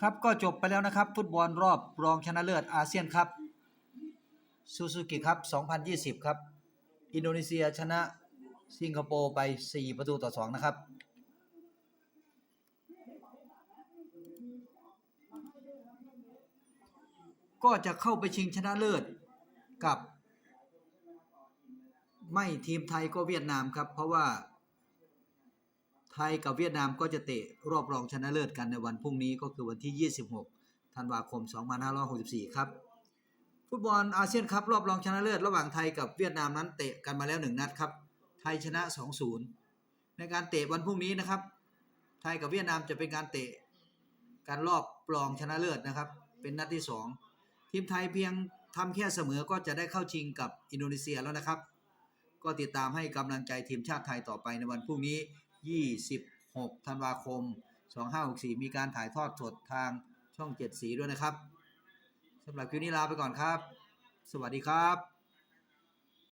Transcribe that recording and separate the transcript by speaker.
Speaker 1: ครับก็จบไปแล้วนะครับ ฟุตบอลรอบรองชนะเลิศอาเซียนครับซูซูกิครับ 2020 ครับ อินโดนีเซียชนะสิงคโปร์ไป 4 ประตูต่อ 2 นะครับ ก็จะเข้าไปชิงชนะเลิศกับ ไม่ทีมไทยก็เวียดนามครับ เพราะว่า ไทยกับเวียดนามก็จะเตะรอบรองชนะเลิศกันในวันพรุ่งนี้ก็คือวันที่ 26 ธันวาคม 2564 ครับ ฟุตบอลอาเซียนคัพรอบรองชนะเลิศระหว่างไทยกับเวียดนามนั้นเตะกันมาแล้วหนึ่งนัดครับ ไทยชนะ 2-0 ในการเตะวันพรุ่งนี้นะครับ ไทยกับเวียดนามจะเป็นการเตะการรอบรองชนะเลิศนะครับ เป็นนัดที่ 2 ทีมไทยเพียงทำแค่เสมอก็จะได้เข้าชิงกับอินโดนีเซียแล้วนะครับ ก็ติดตามให้กำลังใจทีมชาติไทยต่อไปในวันพรุ่งนี้ 26 ธันวาคม 2564 มีการถ่ายทอดสดทางช่อง 7 สีด้วยนะครับสำหรับคลิปนี้ลาไปก่อนครับ สวัสดีครับ